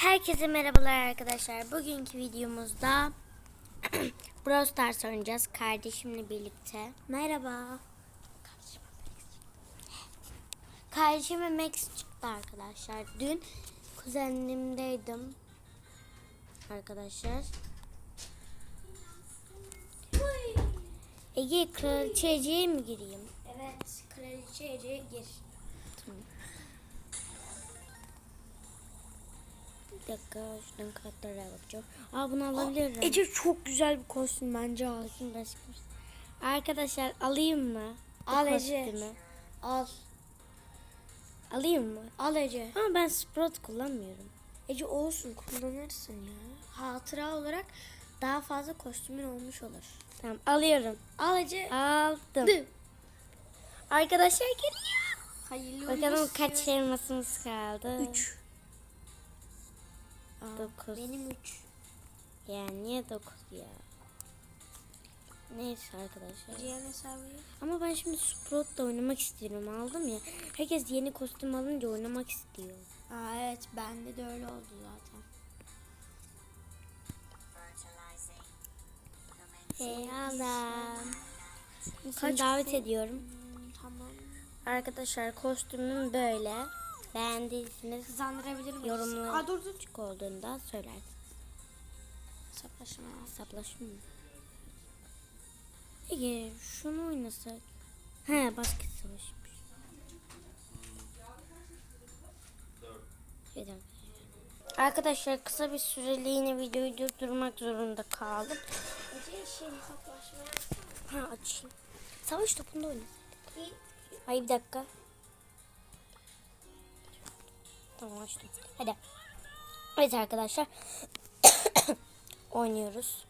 Herkese merhabalar arkadaşlar. Bugünkü videomuzda Brawl Stars oynayacağız kardeşimle birlikte. Merhaba. Kardeşime Max çıktı arkadaşlar. Dün kuzenimdeydim. Arkadaşlar. Ege kraliçeciye mi gireyim? Evet, kraliçeye gir. Bir dakika şuradan karakterlere bakacağım. Aa bunu alabilirim. Ece çok güzel bir kostüm bence al. Bakayım başka. Arkadaşlar alayım mı? Bu Al Ece. kostümü. Al. Alayım mı? Al Ece. Ama ben Sprout kullanmıyorum. Ece olsun kullanırsın ya. Hatıra olarak daha fazla kostümün olmuş olur. Tamam alıyorum. Al Ece. Aldım. Dı. Arkadaşlar geliyor. Hayırlı Bakalım kaç elmasımız kaldı. 3. Dokuz. Benim 3. Ya niye 9 ya? Neyse arkadaşlar. Ece'ye hesabı. Ama ben şimdi Sprout'la oynamak istiyorum aldım ya. Herkes yeni kostüm alınca oynamak istiyor. Aa evet bende de öyle oldu zaten. Selam. Seni Kaç davet ediyorum. Tamam. Arkadaşlar kostümüm böyle. Beğendiyseniz Hızlandırabilir miyiz? yorumlar Aa dur dur. küçük olduğunda söylersiniz. Hesaplaşma. Hesaplaşma mı? Ege şunu oynasak. He basket savaşmış. Bir dakika. Arkadaşlar kısa bir süreliğine videoyu durdurmak zorunda kaldım. Şey. Ha açayım. Savaş topunda oynasın. İyi. Ay bir dakika. Tamam açtım. Hadi. Evet arkadaşlar. Oynuyoruz.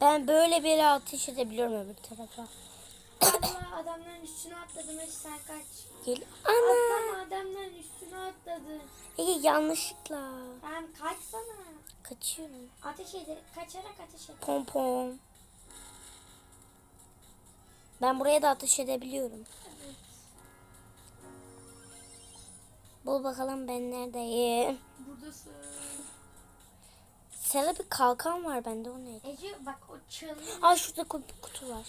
Ben böyle bir ateş edebiliyorum öbür tarafa. Adamların üstüne atladım Ece sen kaç. Gel. Ana. Atlama adamların üstüne atladı. Ege yanlışlıkla. Ben kaçsana. Kaçıyorum. Ateş eder. Kaçarak ateş et. Pom pom. Ben buraya da ateş edebiliyorum. Bul bakalım ben neredeyim. Buradasın. Sarı bir kalkan var bende o neydi? Ece bak o çalının, Aa şurada ku- kutu var.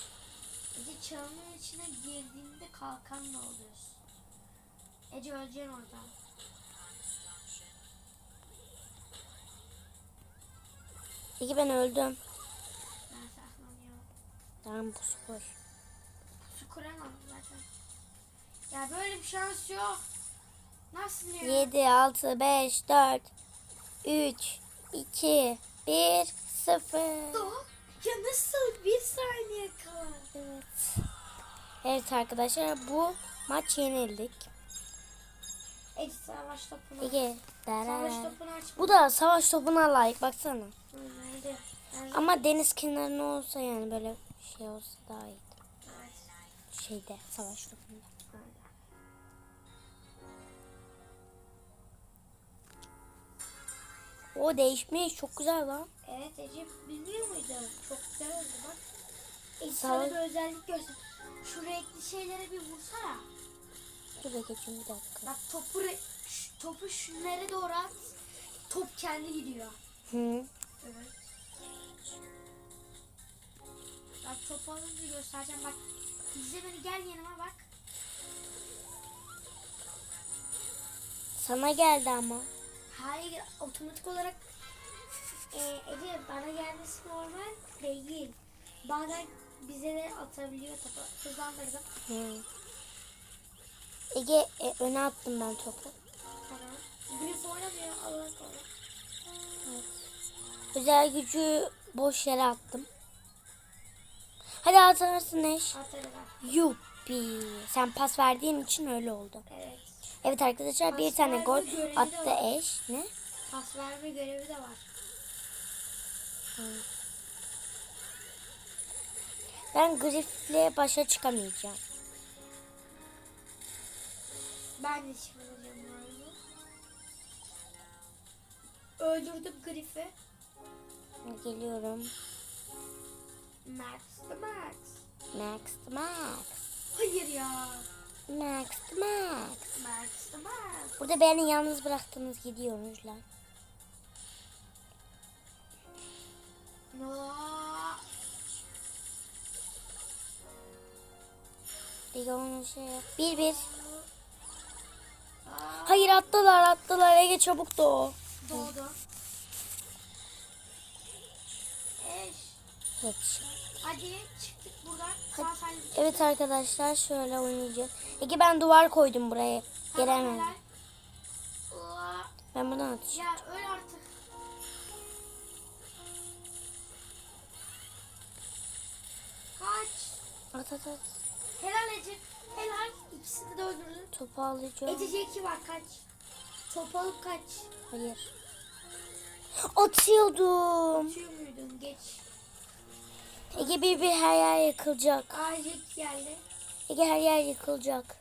Ece çalının içine girdiğinde kalkanla oluyorsun. Ece öleceksin orada. İki ben öldüm. Ben saklanıyorum. Tamam bu spor. Kuramam zaten. Ya böyle bir şans yok. Nasıl ya? 7, 6, 5, 4, 3, 2, 1, 0. Ya nasıl bir saniye kala? Evet. Evet arkadaşlar bu maç yenildik. Ece savaş topunu. Ege. Savaş topunu aç. Bu da savaş topuna layık baksana. Hı, Nerede? Nerede? Ama deniz kenarında olsa yani böyle şey olsa daha iyi. Şeyde savaş topunda. O değişmiş çok güzel lan. Evet Ece bilmiyor muydun? Çok güzel oldu bak. Ece Sağ sana ol. bir özellik göster. Şu renkli şeylere bir vursana. Dur geçeyim bir dakika. Bak topu, re- ş- topu şunlara doğru at. Top kendi gidiyor. Hı. Evet. Bak topu alınca göstereceğim. Bak izle beni gel yanıma bak. Sana geldi ama. Hayır otomatik olarak e, Ece bana gelmesi normal değil. Bazen bize de atabiliyor topu. Hızlandırdım. Hı. Ege e, öne attım ben topu. Tamam. Grif oynamıyor Allah korusun. Özel gücü boş yere attım. Hadi atarsın Neş. Atarım. Yuppi. Sen pas verdiğin için öyle oldu. Evet. Evet arkadaşlar bir Pas tane verme gol attı eş. Ne? Pas verme görevi de var. Ben Griff'le başa çıkamayacağım. Ben de arada. Öldürdüm Grif'i. Geliyorum. Max the Max. Max Max. Hayır ya. Max, Max. Max the Max. Burada beni yalnız bıraktınız gidiyorsunuz lan. No. Ege onu şey yap. Bir bir. Hayır attılar attılar Ege çabuk doğ. Doğdu. Eş. Hiç. Hadi çıktık buradan. Sağ salim. Evet arkadaşlar şöyle oynayacağız. Ege ben duvar koydum buraya. Gelemem. Helal. Aa, Ben buradan atacağım. Ya öl artık. Kaç. At at at. Helal Ece. Helal. İkisini de öldürdün. Topu alacağım. Ece iki var kaç. Top alıp kaç. Hayır. Atıyordum. Atıyor muydun? Geç. Ege bir bir her yer yıkılacak. Aycık geldi. Ege her yer yıkılacak.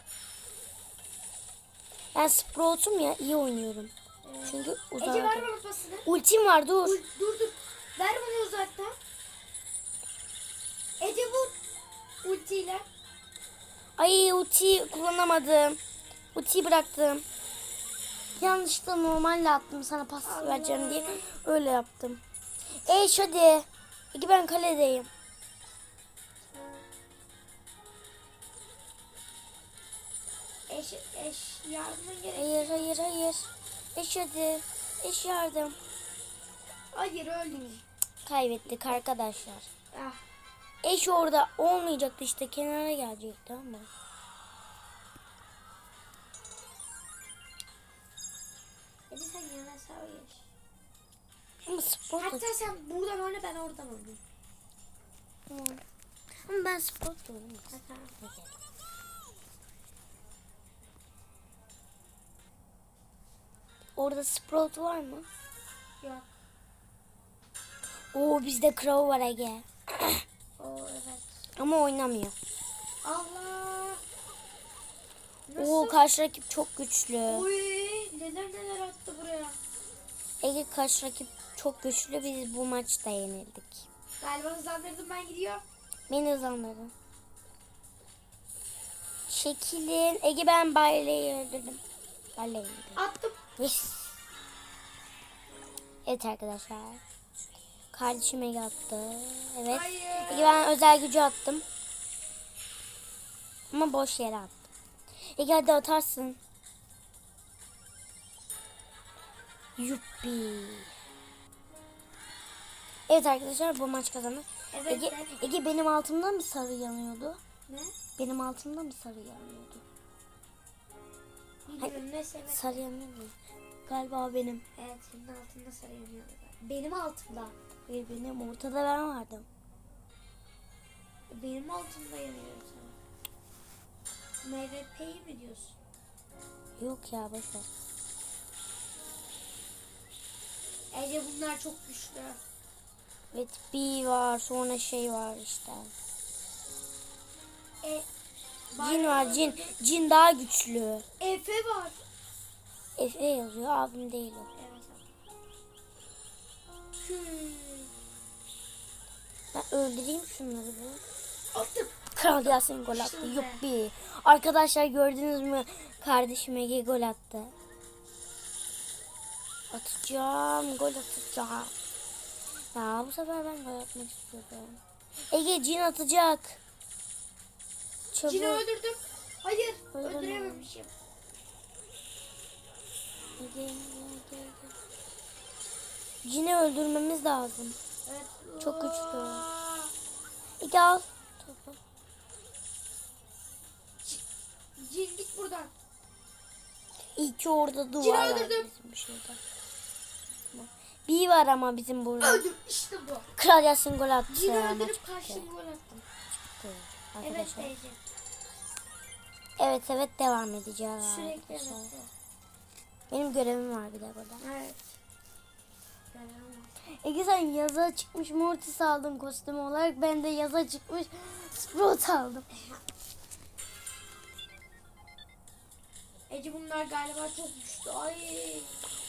Ben Sprout'um ya iyi oynuyorum. Ee, Çünkü Ece ver uzakta. bana pasını. Ultim var dur. Dur dur dur. Ver bana uzaktan. Ece vur. Ultiyle. Ay ulti kullanamadım. Ultiyi bıraktım. Yanlışlıkla normalle attım sana pas Allah. vereceğim diye. Öyle yaptım. Eş hadi. Ege ben kaledeyim. Eş, eş yardımın gerek. Hayır hayır hayır. Eş hadi. Eş yardım. Hayır öldüm. Kaybettik arkadaşlar. Ah. Eş orada olmayacaktı işte kenara gelecekti ama. Ece sen yana geç. Ama spor Hatta sen buradan oyna ben oradan oynayayım. Tamam. Ama ben spor oynayayım. Tamam. Orada Sprout var mı? Yok. Oo bizde Crow var Ege. Oo evet. Ama oynamıyor. Allah. Nasıl? Oo karşı rakip çok güçlü. Oy neler neler attı buraya. Ege karşı rakip çok güçlü. Biz bu maçta yenildik. Galiba hızlandırdım ben gidiyorum. Beni hızlandırın. Çekilin. Ege ben Barley'i öldürdüm. Barley'i öldürdüm. Attım. Yes. Evet arkadaşlar. Kardeşim Ege attı. Evet. Hayır. Ege ben özel gücü attım. Ama boş yere attım. Ege hadi atarsın. Yuppi. Evet arkadaşlar bu maç kazandı. Evet. Ege, evet. Ege benim altımda mı sarı yanıyordu? Ne? Benim altımda mı sarı yanıyordu? Sebep. Sarı yanıyor mu? Galiba benim. Evet senin altında sarı yanıyor. Benim altımda. Hayır benim ortada ben vardım. Benim altımda yanıyor sana. MVP'yi mi diyorsun? Yok ya boşver. Ece bunlar çok güçlü. Evet B var sonra şey var işte. E, Cin var cin. Cin daha güçlü. Efe var. Efe yazıyor abim değil o. Evet. Hmm. Ben öldüreyim şunları bir. Attım. Kral Yasin gol attı. Yuppi. Arkadaşlar gördünüz mü? Kardeşim Ege gol attı. Atacağım. Gol atacağım. Ya bu sefer ben gol atmak istiyorum. Ege cin atacak. Çabuk. Cini öldürdüm. Hayır. Öldürme. Öldürememişim. Ege, Ege, Ege. Cini öldürmemiz lazım. Evet. Çok güçlü. Ege al. Topu. Cin git buradan. İyi ki orada duvar Cini var öldürdüm. bizim bir şeyde. Tamam. Bir var ama bizim burada. Öldüm. İşte bu. Kral Yasin gol attı. Cini öldürüp karşıya gol attım. Evet Arkadaşlar. Ece. Evet evet devam edeceğiz. Sürekli evet. Benim görevim var bir de burada. Evet. Ege sen yaza çıkmış Mortis aldın kostüm olarak. Ben de yaza çıkmış Sprout aldım. Ece bunlar galiba çok güçlü. Ay.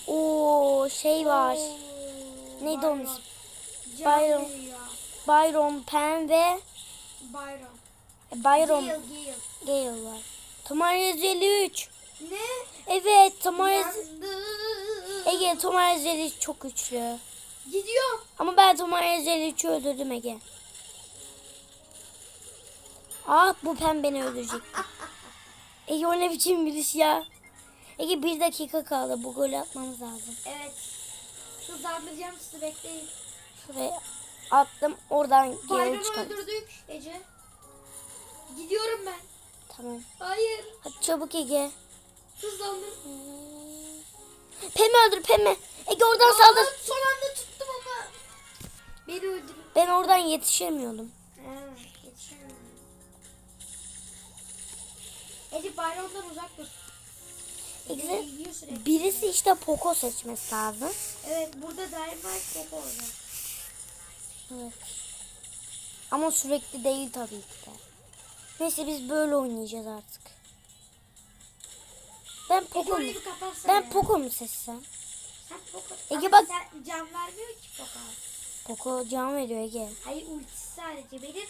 Oo şey var. Oo, Neydi onun ismi? Byron. Byron Pen ve Byron. Byron Gale, Gale. Gale var. Tomar 153. Ne? Evet Tomar yüz- Yandı. Ege Tomar 153 çok güçlü. Gidiyor. Ama ben Tomar 153'ü öldürdüm Ege. Ah bu pem beni öldürecek. Ege o ne biçim bir iş ya. Ege bir dakika kaldı. Bu golü atmamız lazım. Evet. Hızlandıracağım sizi bekleyin. Şuraya attım. Oradan geri çıkardım. öldürdük Ece. Gidiyorum ben. Tamam. Hayır. Hadi çabuk Ege. Hızlandım. Pem'i öldür Pem'i. Ege oradan saldır. Aa, Son anda tuttum ama. Beni öldürün. Ben oradan yetişemiyordum. Ha, yetişemedim. Ece bayramdan uzak dur. Sürekli. Birisi işte Poco seçmesi lazım. Evet burada Dynamite top olacak. Evet. Ama sürekli değil tabii ki de. Neyse biz böyle oynayacağız artık. Ben Poco mu? Ben. Poco mu seçsem? Sen Poco. Ege bak- Sen can vermiyor ki Poco. Poco can veriyor Ege. Hayır ultisi sadece benim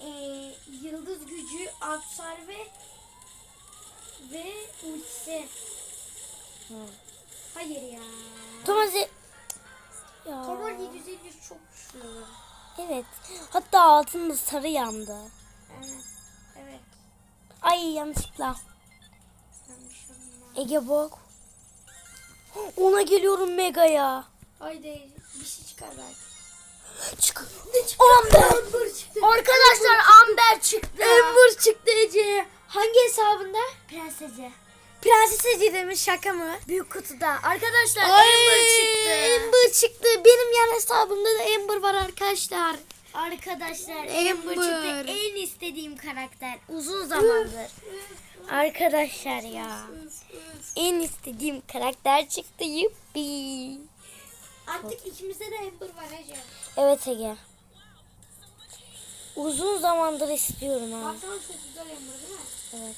eee, yıldız gücü absorbe ve ultisi. Hı. Hayır ya. Thomas ya. Tomar 750 çok güçlü. Evet. Hatta altında sarı yandı. Evet. Evet. Ay yanlışlıkla. Ege bak. Ona geliyorum Mega'ya. Haydi bir şey çıkar belki. Çık. Amber. Amber çıktı. Arkadaşlar Amber çıktı. Amber çıktı Ece. Hangi hesabında? Prensesi. Prenses Ece demiş şaka mı? Büyük kutuda. Arkadaşlar Ay, Amber çıktı. Amber çıktı. Benim yan hesabımda da Amber var arkadaşlar. Arkadaşlar Amber. En istediğim karakter. Uzun zamandır. Arkadaşlar ya. En istediğim karakter çıktı. Yuppi. Artık ikimizde de Amber var Ece. Evet Ege. Uzun zamandır istiyorum ha. Baksana çok güzel Amber değil mi? Evet.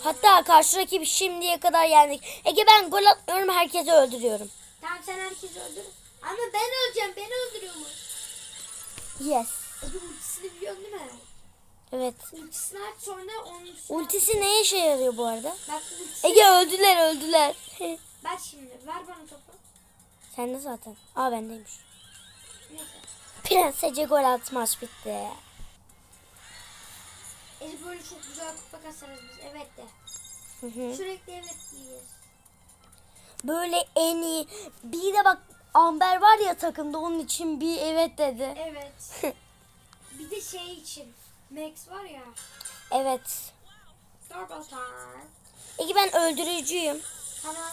Hatta karşı rakibi şimdiye kadar yendik. Ege ben gol atmıyorum herkesi öldürüyorum. Tamam sen herkesi öldür. Ama ben öleceğim. Beni öldürüyormuş. Yes. Ultisini biliyorsun değil mi? Evet. Ultisini aç sonra onun üstüne Ultisi ne işe yarıyor bu arada? Bak ultisi. Ege öldüler öldüler. Bak şimdi ver bana topu. Sen de zaten. Aa bendeymiş. Neyse. Prens Ece gol at maç bitti. Ece böyle çok güzel kupa kasarız biz. Evet de. Hı hı. Sürekli evet diyeceğiz. Böyle en iyi. Bir de bak Amber var ya takımda onun için bir evet dedi. Evet. bir de şey için. Max var ya. Evet. Time. Ege ben öldürücüyüm. Tamam.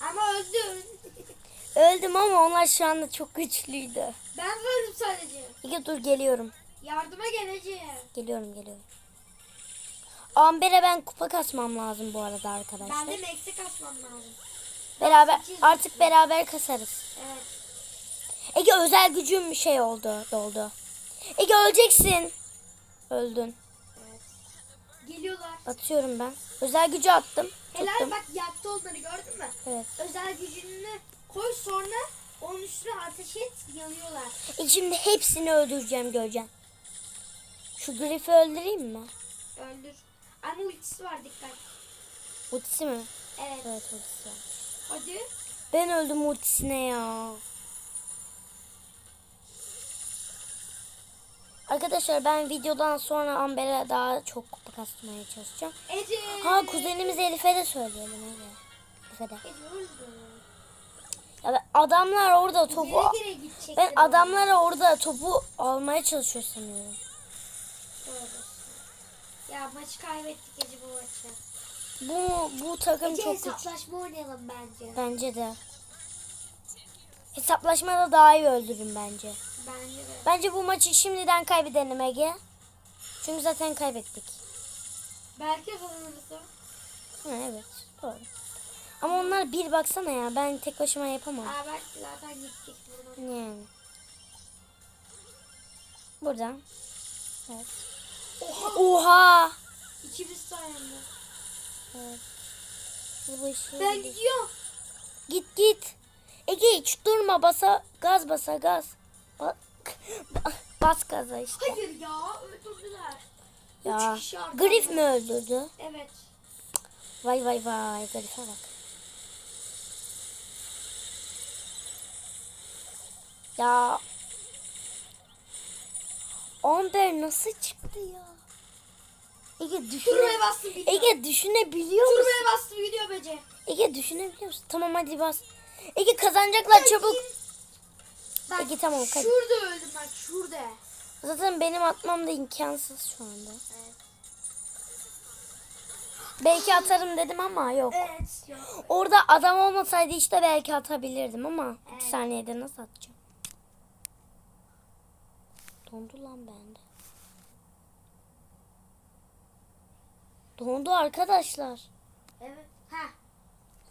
Ama öldün. Öldüm ama onlar şu anda çok güçlüydü. ben varım sadece. Ege dur geliyorum. Yardıma geleceğim. Geliyorum geliyorum. Amber'e ben kupa kasmam lazım bu arada arkadaşlar. Ben de Max'e kasmam lazım. Beraber artık beraber kasarız. Evet. Ege özel gücüm şey oldu, doldu. Ege öleceksin. Öldün. Evet. Geliyorlar. Atıyorum ben. Özel gücü attım. Helal Tuttum. bak yaktı onları gördün mü? Evet. Özel gücünü koy sonra onun üstüne ateş et yanıyorlar. E şimdi hepsini öldüreceğim göreceğim. Şu Griff'i öldüreyim mi? Öldür. Ama ultisi var dikkat. Ultisi mi? Evet. Evet ultisi var. Hadi. Ben öldüm ultisine ya. Arkadaşlar ben videodan sonra Amber'e daha çok kupa kasmaya çalışacağım. Ece. Ha kuzenimiz Elif'e de söyleyelim. Elif'e de. Ece. Ya adamlar orada topu... Gire gire gidecekler. Ben adamlara orada topu almaya çalışıyor sanıyorum. Doğru. Ya maçı kaybettik Ece bu maçı. Bu bu takım Ece çok hesaplaşma oynayalım bence. Bence de. Hesaplaşmada daha iyi öldürün bence. Bence de. Bence bu maçı şimdiden kaybedelim Ege. Çünkü zaten kaybettik. Belki kazanırız. Ha, evet doğru. Ama onlar bir baksana ya ben tek başıma yapamam. Aa bak zaten gittik buradan. Yani. Buradan. Evet. Oha. Oha. İkimiz sayende. Ben gidiyorum. Git git. Ege hiç durma basa gaz basa gaz. Bak bas gaza işte. Hayır ya öldürdüler. Ya Üç kişi arkamda. Griff mi öldürdü? Evet. Vay vay vay garife bak. Ya. Amber nasıl çıktı ya? Ege düşüne Turboya bastım gidiyor. Ege düşünebiliyor musun? Turboya bastım gidiyor Bece. Ege düşünebiliyor musun? Tamam hadi bas. Ege kazanacaklar çabuk. Bak Peki, tamam, hadi. şurada öldüm bak şurada. Zaten benim atmam da imkansız şu anda. Evet. Belki atarım dedim ama yok. Evet. Yok. Orada adam olmasaydı işte belki atabilirdim ama Evet. 2 saniyede nasıl atacağım? Dondu lan bende. Dondu arkadaşlar. Evet. Ha.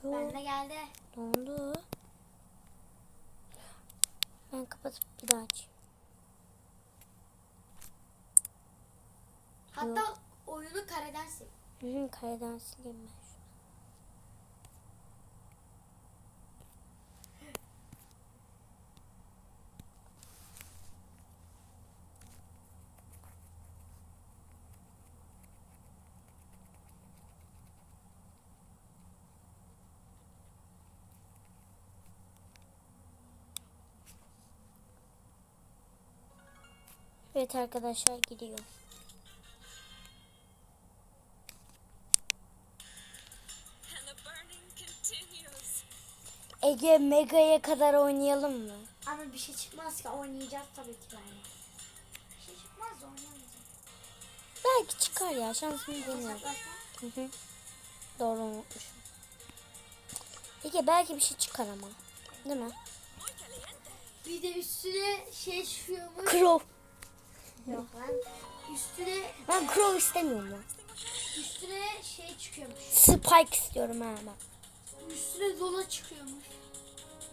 Yok, Bende geldi. dondu. Ben kapatıp bir daha açayım. Hatta oyunu kareden sil. Hı hı, kareden sileyim ben şunu. Evet arkadaşlar gidiyor. Ege Mega'ya kadar oynayalım mı? Ama bir şey çıkmaz ki oynayacağız tabii ki yani. Bir şey çıkmaz da oynamayacağız. Belki çıkar ya şansımı deniyorum. Hesaplaşma. Hı hı. Doğru unutmuşum. Ege belki bir şey çıkar ama. Değil mi? Bir de üstüne şey çıkıyormuş. Crow. Yok lan. Üstüne Ben Crow istemiyorum ya. üstüne şey çıkıyormuş. Spike istiyorum ha ben. Üstüne Lola çıkıyormuş.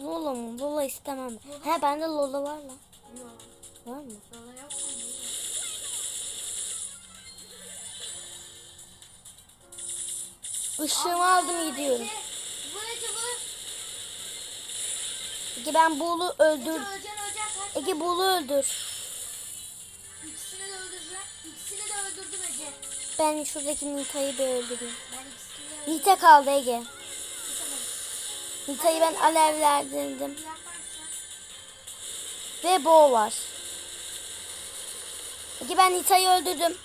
Lola mı? Lola istemem. He bende Lola var lan. Yok. Var mı? Lola yok mu? Işığımı aldım gidiyorum. Ki bu? Ege ben Buğulu öldür. Öleceksin öleceksin kaç. Ege Buğulu öldür. Ben şuradaki Nita'yı bir öldüreyim. Nita kaldı Ege. Nita'yı ben alevlendirdim. Ve Bo var. Ege ben Nita'yı öldürdüm.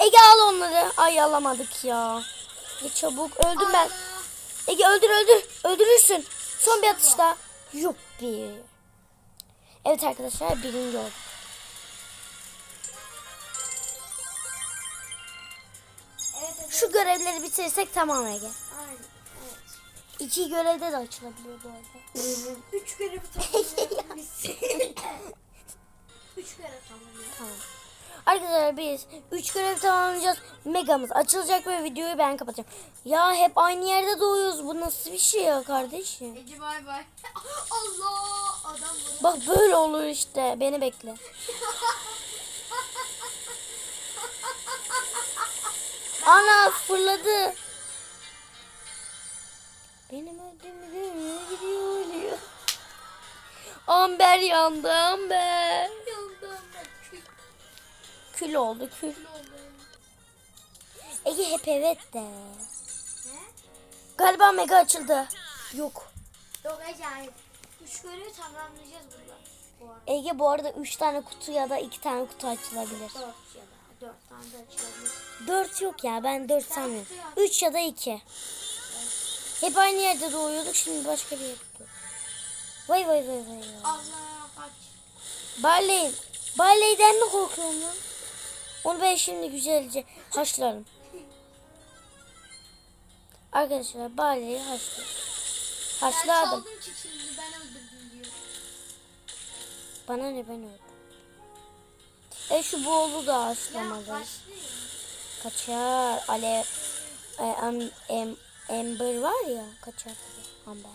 Ege al onları. Ay alamadık ya. Ege çabuk öldüm ben. Ege öldür öldür. Öldürürsün. Son bir atış daha. Yuppi. Evet arkadaşlar birinci olduk. Şu görevleri bitirirsek tamam Ege. Aynen. Evet. İki görevde de açılabiliyor bu arada. Üç görevi tamamlayalım biz. Üç görev tamamlayalım. Tamam. Arkadaşlar biz 3 görev tamamlayacağız. Megamız açılacak ve videoyu ben kapatacağım. Ya hep aynı yerde doğuyoruz. Bu nasıl bir şey ya kardeşim? Ece bay bay. Allah adam vuruyor. Bak böyle olur işte. Beni bekle. Ana fırladı. Benim öldüğümü görmüyor gidiyor ölüyor. Amber yandı Amber. Yandım ben. Kül Kül oldu kül. oldum. Ege hep evet de. Ne? Galiba mega açıldı. Yok. Yok hayır. Üç görevi tamamlayacağız burada. Bu. Ege bu arada 3 tane kutu ya da 2 tane kutu açılabilir. Dört açılabilir. 4 yok ya ben 4 sanmıyorum. 3 ya da 2. Hep aynı yerde doğuyorduk şimdi başka bir yerde. Vay vay vay vay. Allah kaç. Barley. Barley'den mi korkuyorsun lan? Onu ben şimdi güzelce haşlarım. Arkadaşlar Barley'i haşladım. Haşladım. Bana ne ben öldüm. E şu boğulu da başlıyor. Kaçar. Alev. E, am, em, Amber var ya. Kaçar. Amber.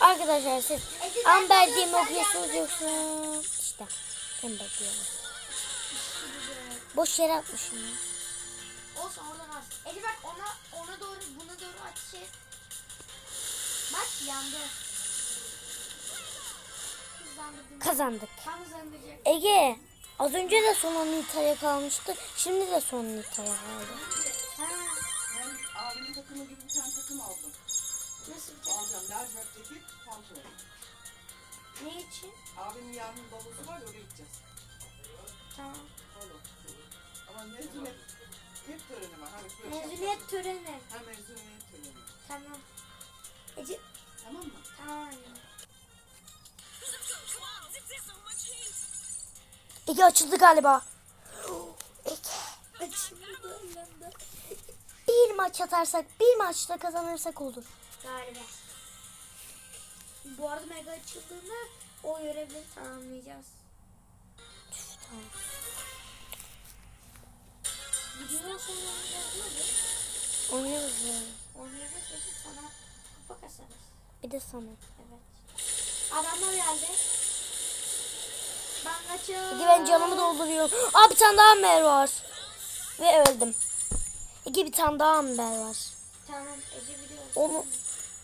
Arkadaşlar siz ben Amber diye mi okuyorsunuz yoksa işte Amber diyorum. Boş yere atmışım ya. Olsun oradan az. Ece bak ona ona doğru buna doğru ateş et. Bak yandı. Kazandık. Hızlandıracak. Ege az önce de son Nita'ya kalmıştı. Şimdi de son Nita'ya kaldı. Ha. takımı gibi bir tane takım aldım. Nasıl? Alacağım lacivert ceket, pantolon. Ne için? Abimin yarın balosu var ya oraya gideceğiz. Tamam. Ama mezuniyet hep töreni var. Hani böyle Mezuniyet töreni. Ha mezuniyet töreni. Tamam. Ece Tamam mı? Ege açıldı galiba. Ege. Bir maç atarsak, bir maçta kazanırsak olur. Galiba. Bu arada mega açıldığında o görevleri tamamlayacağız. Tamam. Videodan sonra oynayacağız mı? Oynuyoruz yani. Oynayacağız Ece sana kupa kasarız. Bir de sana. Evet. Adamlar geldi. Ben kaçıyorum. Ege ben canımı dolduruyorum. Aa bir tane daha amber var. Ve öldüm. Ege bir tane daha amber var. Tamam Ece. Onu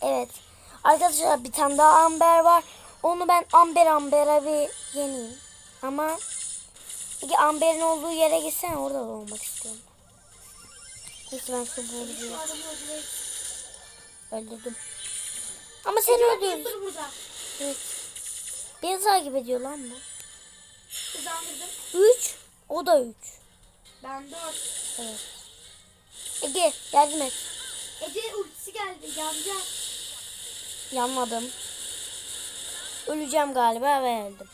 evet. Arkadaşlar bir tane daha amber var. Onu ben amber ambere bir yeneyim. Ama Ege amberin olduğu yere gitsene orada da olmak istiyorum. Neyse ben şu öldüreyim. öldürdüm. Ama seni öldürdüm. Evet. Beni takip ediyor lan bu. Hızlandırdım. 3. O da 3. Ben dört. Evet. Ege yardım et. Ece ultisi geldi. Yanacak. Yanmadım. Öleceğim galiba ve öldüm.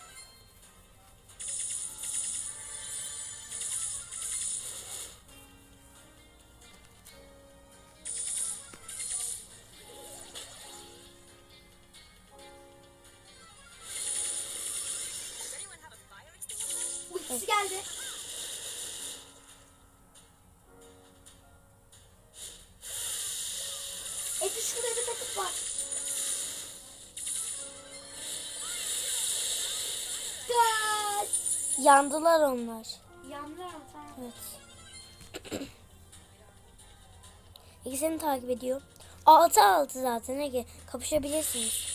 Ultisi geldi. Ece şurada bir takıp var. Kaç. Yandılar onlar. Yandı ama tamam. Evet. Seni takip ediyor. 6 6 zaten Ege. Kapışabilirsiniz.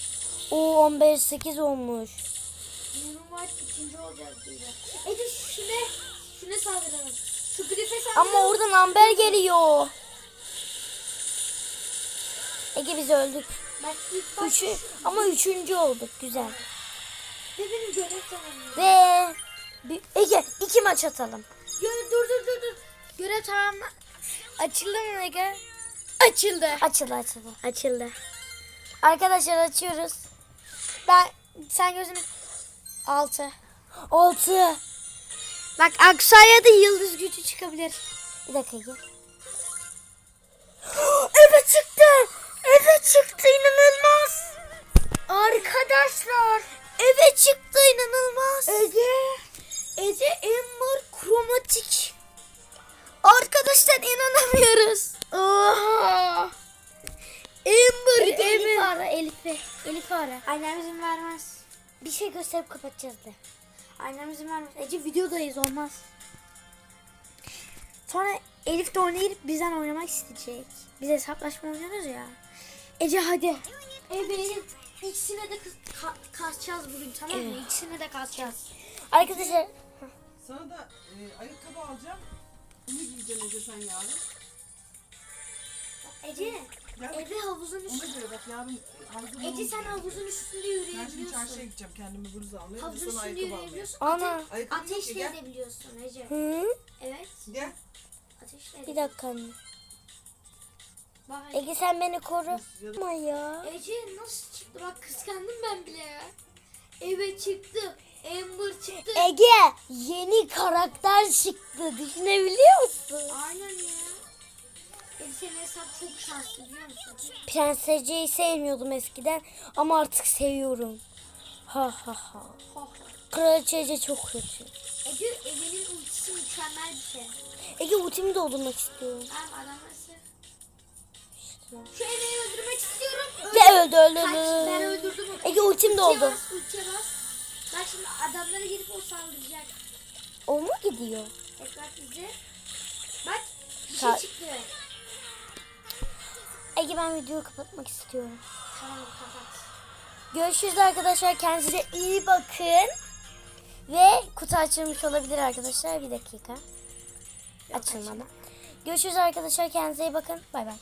Oo 15 8 olmuş. Bunun var ikinci olacağız gibi. Ece şuna, şuna saldıralım. Şu grife saldıralım. Ama oradan amber geliyor. Ege biz öldük. Bak. Üçü, ama üçüncü olduk. Güzel. Ve benim görev tamamlıyor. Ve bir, Ege iki maç atalım. Gö- dur dur dur dur. Görev tamamla. Açıldı mı Ege? Açıldı. Açıldı açıldı. Açıldı. Arkadaşlar açıyoruz. Ben sen gözünü altı. Altı. Bak Aksaray'a da yıldız gücü çıkabilir. Bir dakika Ege. evet çıktı. Evet çıktı inanılmaz. Arkadaşlar. Evet çıktı inanılmaz. Ege. Ege Ember kromatik. Arkadaşlar inanamıyoruz. Oha. Ember Elif ara Elif'i. Elif ara. Annem izin vermez. Bir şey gösterip kapatacağız de. Annem izin vermez. Ece videodayız olmaz. Sonra Elif de oynayıp bizden oynamak isteyecek. Biz hesaplaşma oynuyoruz ya. Ece hadi. Evet. İkisine de kız- ka- kasacağız bugün tamam mı? Evet. İkisine de kasacağız. Arkadaşlar Sana da e, ayakkabı alacağım. Bunu giyeceksin Ece sen yarın. Ece Evde havuzun Ona üstünde. göre bak yarın havuzda Ece sen havuzun üstünde Ben şimdi çarşıya yürüyebiliyorsun. gideceğim kendime bluz almaya. Havuzun üstünde ayakkabı almaya. yürüyebiliyorsun. ana. Ayakkabı yok Ateş de gel. edebiliyorsun Ece. Hı? Evet. Gel. Ateş de Bir edebiliyorsun. dakika anne. Bak Ege sen beni koru. Ama ya. Ece nasıl çıktı? Bak kıskandım ben bile ya. Evet çıktı. Amber çıktı. Ege yeni karakter çıktı. Düşünebiliyor musun? Aynen ya. Senin hesap çok şanslı biliyor musun? Prens Ece'yi sevmiyordum eskiden ama artık seviyorum. Ha ha ha. Ha. Kraliçe Ece çok kötü. Ece Ege'nin ultisi mükemmel bir şey. Ege ultimi doldurmak istiyorum. Tamam adamlar Şu Ege'yi öldürmek istiyorum. Ve öldü öldü Kaç, ben öldü. öldürdüm. Ege ultim Ultiye doldu. bas, ultiye bas. Bak şimdi adamlara gelip o saldıracak. O mu gidiyor? Bak izle. Bak bir şey çıktı. Ege ben videoyu kapatmak istiyorum. Tamam kapat. Görüşürüz arkadaşlar. Kendinize iyi bakın. Ve kutu açılmış olabilir arkadaşlar. Bir dakika. Açılmadı. Görüşürüz arkadaşlar. Kendinize iyi bakın. Bay bay.